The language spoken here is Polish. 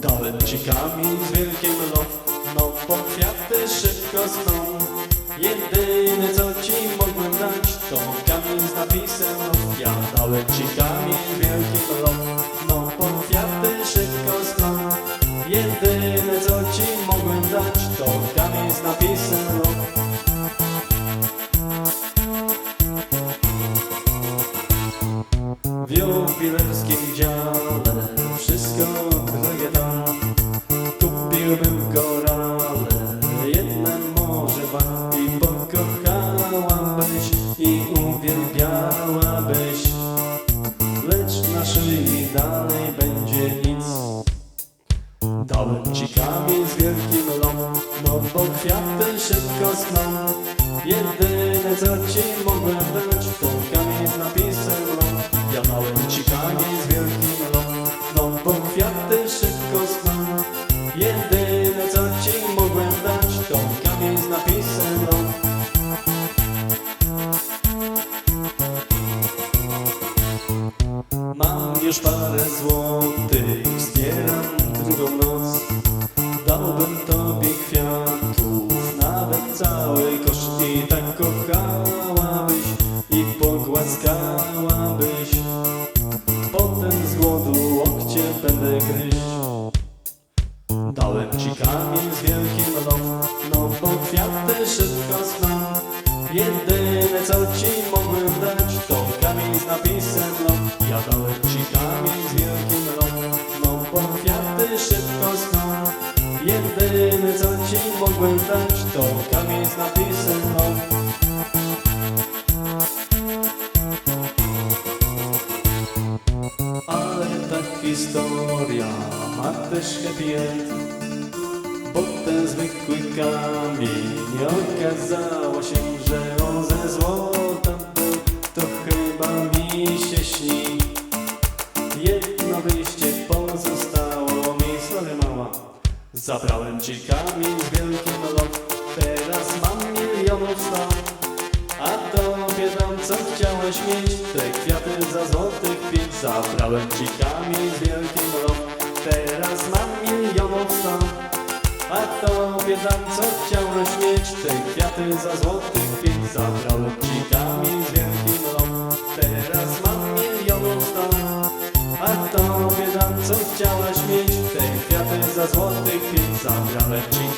Dałem ci z wielkim lot, no bo kwiaty szybko schną. Jedyne co ci mogłem dać, to kamień z napisem lot. Ja dałem ci kamień z wielkim lot, no bo kwiaty szybko schną. Jedyne co ci mogłem dać, to kamień z napisem lot. W jubilerskim dziale Korale, jedne może dwa I pokochałabyś i uwielbiałabyś. Lecz na szyi dalej będzie nic. Dałem ci kamień z wielkim lom, no bo kwiaty szybko schną. Jedyne co ci mogłem dać, to kamień z napisem Jedyne co ci mogłem dać, to kamień z napisem lom. Mam już parę złotych, zbieram drugą noc. Dałbym tobie kwiatów, nawet cały koszt. I tak kochałabyś i pogłaskałabyś. Potem z głodu łokcie będę gryźć Kamień z wielkim lot, no bo kwiaty szybko schną. Jedyne co ci mogłem dać, to kamień z napisem lot. Ja dałem ci kamień z wielkim lot, no bo kwiaty szybko schną. Jedyne co ci mogłem dać, to kamień z napisem lot. Ale ta historia ma też happy end Bo ten zwykły kamień okazało się, że on ze złota był To chyba mi się śni. Jedno wyjście pozostało mi, sorry mama. Zabrałem ci kamień z wielkim lot Teraz mam milionów sto. A tobie dam co chciałeś mieć Te kwiaty za złotych pięć Zabrałem ci kamień z wielkim A tobie dam co chciałeś mieć? Te kwiaty za złotych pięć Zabrałem ci kamień z wielkim lot Teraz mam milionów sto A tobie dam co chciałeś mieć? Te kwiaty za złotych pięć Zabrałem ci